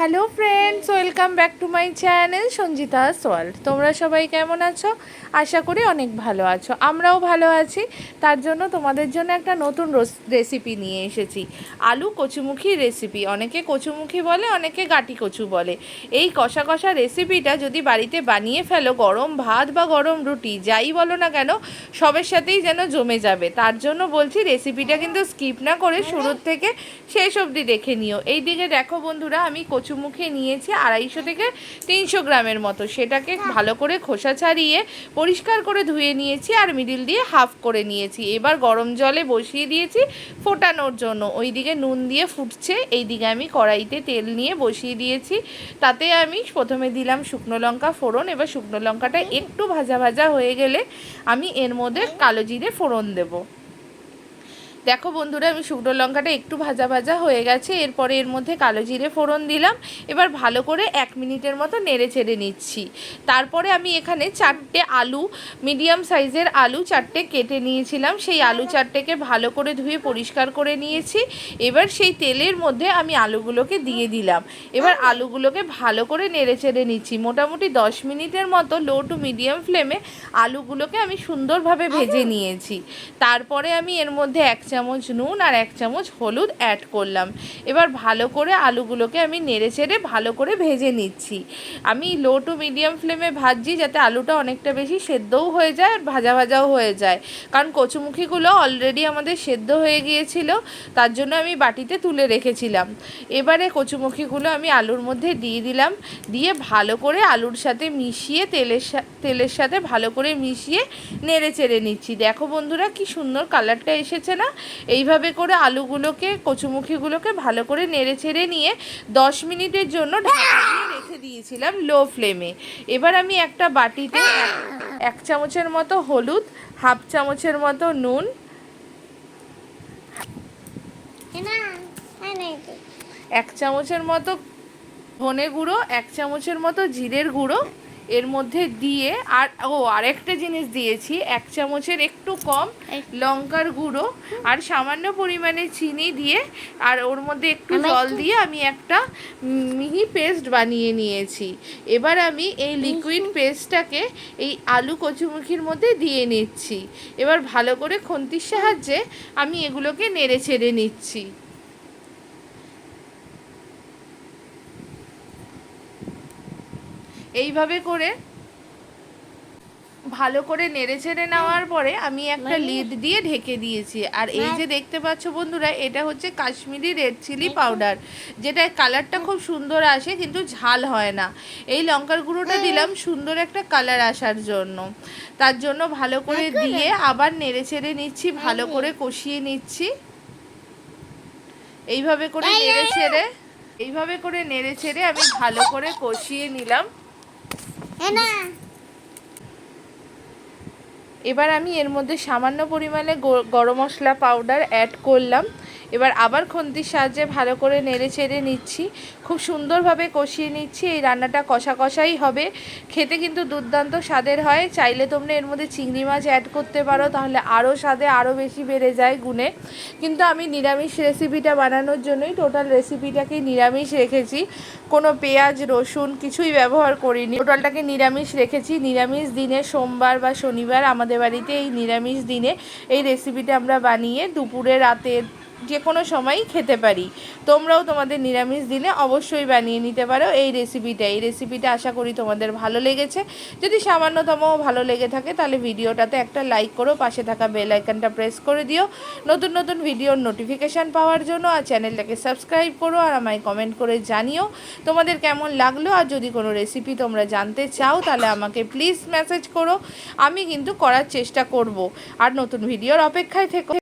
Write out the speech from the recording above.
Hello friends welcome back to my channel Sanjita world তোমরা সবাই কেমন আছো? আশা করি অনেক ভালো আছো। আমরাও ভালো আছি। তার জন্য তোমাদের জন্য একটা নতুন রেসিপি নিয়ে এসেছি। আলু কচুমুখী রেসিপি অনেকে কচুমুখী বলে অনেকে গাটি কচু বলে। এই কষা কষা রেসিপিটা যদি বাড়িতে বানিয়ে ফেলো গরম ভাত বা গরম রুটি যাই বলো না কেন সবের সাথেই যেন জমে যাবে। তার জন্য বলছি রেসিপিটা কিন্তু স্কিপ না করে শুরুর থেকে শেষ অবধি দেখে নিও। এই দিকে দেখো বন্ধুরা আমি কচুমুখে নিয়েছি আড়াইশো থেকে তিনশো গ্রামের মতো। সেটাকে ভালো করে খোসা ছাড়িয়ে পরিষ্কার করে ধুয়ে নিয়েছি আর মিডিল দিয়ে হাফ করে নিয়েছি। এবার গরম জলে বসিয়ে দিয়েছি ফোটানোর জন্য। ওই দিকে নুন দিয়ে ফুটছে এই দিকে আমি কড়াইতে তেল নিয়ে বসিয়ে দিয়েছি। তাতে আমি প্রথমে দিলাম শুকনো লঙ্কা ফোড়ন, এবার শুকনো লঙ্কাটা একটু ভাজা ভাজা হয়ে গেলে আমি এর মধ্যে কালো জিরে ফোড়ন দেবো। দেখো বন্ধুরা, আমি শুকনো লঙ্কাটা একটু ভাজা ভাজা হয়ে গেছে। এরপরে এর মধ্যে কালো জিরে ফোড়ন দিলাম। এবার ভালো করে এক মিনিটের মতো নেড়ে চেড়ে নিচ্ছি। তারপরে আমি এখানে চারটে আলু, মিডিয়াম সাইজের আলু চারটে কেটে নিয়েছিলাম। সেই আলু চারটেকে ভালো করে ধুয়ে পরিষ্কার করে নিয়েছি। এবার সেই তেলের মধ্যে আমি আলুগুলোকে দিয়ে দিলাম। এবার আলুগুলোকে ভালো করে নেড়ে চেড়ে নিচ্ছি। মোটামুটি দশ মিনিটের মতো লো টু মিডিয়াম ফ্লেমে আলুগুলোকে আমি সুন্দরভাবে ভেজে নিয়েছি। তারপরে আমি এর মধ্যে এক চামচ নুন আর এক চামচ হলুদ অ্যাড করলাম। এবার ভালো করে আলুগুলোকে আমি নেড়ে চেড়ে ভালো করে ভেজে নিচ্ছি। আমি লো টু মিডিয়াম ফ্লেমে ভাজছি যাতে আলুটা অনেকটা বেশি সেদ্ধও হয়ে যায় আর ভাজা ভাজাও হয়ে যায়। কারণ কচুমুখিগুলো অলরেডি আমাদের সেদ্ধ হয়ে গিয়েছিল, তার জন্য আমি বাটিতে তুলে রেখেছিলাম। এবারে কচুমুখিগুলো আমি আলুর মধ্যে দিয়ে দিলাম। দিয়ে ভালো করে আলুর সাথে মিশিয়ে তেলের তেলের সাথে ভালো করে মিশিয়ে নেড়ে চেড়ে নিচ্ছি। দেখো বন্ধুরা কি সুন্দর কালারটা এসেছে না? এইভাবে করে আলুগুলোকে, কচুমুখিগুলোকে ভালো করে নেড়ে ছেড়ে নিয়ে দশ মিনিটের জন্য ঢাকা রেখে দিয়েছিলাম লো ফ্লেমে। এবার আমি একটা বাটিতে এক চামচের মতো হলুদ, হাফ চামচের মতো নুন। এক চামচের মতো ধনে গুঁড়ো, এক চামচের মতো জিরের গুঁড়ো। এর মধ্যে দিয়ে আর ও আরেকটা জিনিস দিয়েছি এক চামচের একটু কম লঙ্কার গুঁড়ো আর সামান্য পরিমাণে চিনি দিয়ে আর ওর মধ্যে একটু জল দিয়ে আমি একটা মিহি পেস্ট বানিয়ে নিয়েছি। এবার আমি এই লিকুইড পেস্টটাকে এই আলু কচুমুখির মধ্যে দিয়ে নিচ্ছি। এবার ভালো করে খন্তির সাহায্যে আমি এগুলোকে নেড়ে ছেড়ে নিচ্ছি। এইভাবে করে ভালো করে নেড়ে চেড়ে নেওয়ার পরে আমি একটা লিড দিয়ে ঢেকে দিয়েছি। আর এই যে দেখতে পাচ্ছ বন্ধুরা এটা হচ্ছে কাশ্মীরি রেড চিলি পাউডার যেটা কালারটা খুব সুন্দর আসে কিন্তু ঝাল হয় না। এই লঙ্কার গুঁড়োটা দিলাম সুন্দর একটা কালার আসার জন্য। তার জন্য ভালো করে দিয়ে আবার নেড়ে চেড়ে নিচ্ছি ভালো করে কষিয়ে নিচ্ছি। এইভাবে করে নেড়ে ছেড়ে এইভাবে করে নেড়ে ছেড়ে আমি ভালো করে কষিয়ে নিলাম। এবার আমি এর মধ্যে সামান্য পরিমাণে গরম মশলা পাউডার অ্যাড করলাম। এবার আবার খন্তির সাহায্যে ভালো করে নেড়ে চেড়ে নিচ্ছি। খুব সুন্দরভাবে কষিয়ে নিচ্ছি। এই রান্নাটা কষা কষাই হবে। খেতে কিন্তু দুর্দান্ত স্বাদের হয়। চাইলে তোমরা এর মধ্যে চিংড়ি মাছ অ্যাড করতে পারো, তাহলে আরও স্বাদে আরও বেশি বেড়ে যায় গুণে। কিন্তু আমি নিরামিষ রেসিপিটা বানানোর জন্যই টোটাল রেসিপিটাকে নিরামিষ রেখেছি। কোনো পেঁয়াজ, রসুন কিছুই ব্যবহার করিনি। টোটালটাকে নিরামিষ রেখেছি। নিরামিষ দিনে সোমবার বা শনিবার আমাদের বাড়িতে এই নিরামিষ দিনে এই রেসিপিটা আমরা বানিয়ে দুপুরে রাতে যে কোনো সময়ই খেতে পারি। তোমরাও তোমাদের নিরামিষ দিনে অবশ্যই বানিয়ে নিতে পারো এই রেসিপিটা এই রেসিপিটা আশা করি তোমাদের ভালো লেগেছে। যদি সামান্যতম ভালো লেগে থাকে তাহলে ভিডিওটাতে একটা লাইক করো, পাশে থাকা বেল আইকনটা প্রেস করে দিও। নতুন নতুন ভিডিওর নোটিফিকেশান পাওয়ার জন্য আর চ্যানেলটাকে সাবস্ক্রাইব করো আর আমায় কমেন্ট করে জানিও। তোমাদের কেমন লাগল? আর যদি কোনো রেসিপি তোমরা জানতে চাও তাহলে আমাকে প্লিজ মেসেজ করো। আমি কিন্তু করার চেষ্টা করব। আর নতুন ভিডিওর অপেক্ষায় থেকো।